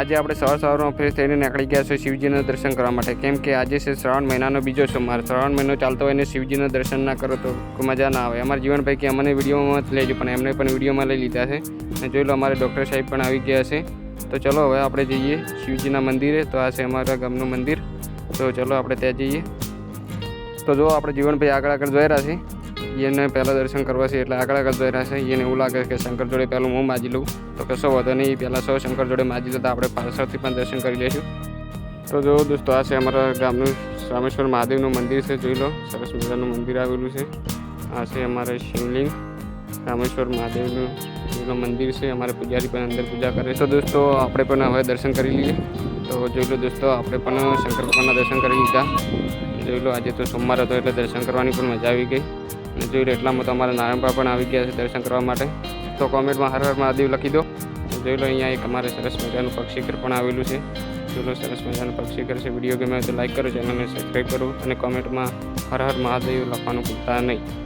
આજે આપણે સવાર સવારમાં ફ્રેશ થઈને નીકળી ગયા છે શિવજીના દર્શન કરવા માટે. કેમ કે આજે છે શ્રાવણ મહિનાનો બીજો સોમવાર. શ્રાવણ મહિનો ચાલતો હોય અને શિવજીના દર્શન ના કરો તો મજા ના આવે. અમારા જીવન પૈકી અમને વિડીયોમાં જ લેજો પણ એમને પણ વિડીયોમાં લઈ લીધા છે. અને જોઈ લો અમારે ડૉક્ટર સાહેબ પણ આવી ગયા છે. તો ચલો હવે આપણે જઈએ શિવજીના મંદિરે. તો આ છે અમારા ગામનું મંદિર. તો ચલો આપણે ત્યાં જઈએ. તો જો આપણે જીવનભાઈ આગળ આગળ જોઈ રહ્યા છે. એને પહેલાં દર્શન કરવા છે એટલે આગળ આગળ રહ્યા છે. એને એવું લાગે કે શંકર જોડે પહેલું હું માજી લઉં. તો કશો વાંધો નહીં પહેલાં સૌ શંકર જોડે માજી લેતા આપણે પાછળથી પણ દર્શન કરી લઈશું. તો જો દોસ્તો, આ છે અમારા ગામનું રામેશ્વર મહાદેવનું મંદિર છે, જોઈ લો. સરસ મજાનું મંદિર આવેલું છે. આ છે અમારે શિવલિંગ. રામેશ્વર મહાદેવનું મંદિર છે. અમારે પૂજારી પણ અંદર પૂજા કરે તો દોસ્તો, આપણે પણ હવે દર્શન કરી લઈએ. તો જોઈ લો દોસ્તો, આપણે પણ શંકર ભગવાનના દર્શન કરી લીધા. જોઈ લો, આજે તો સોમવાર હતો એટલે દર્શન કરવાની પણ મજા આવી ગઈ. જોઈ લો, એટલામાં તો અમારા નારાયણપા પણ આવી ગયા છે દર્શન કરવા માટે. તો કોમેન્ટમાં હર હર મહાદેવ લખી દો. જોઈ લો, અહીંયા એક અમારે સરસ મજાનું પક્ષીઘર પણ આવેલું છે. જોઈ લો, સરસ મજાનું પક્ષીઘર છે. વીડિયો ગમે તો લાઈક કરો, ચેનલને સબસ્ક્રાઈબ કરો અને કોમેન્ટમાં હર હર મહાદેવ લખવાનું ભૂલતા નહીં.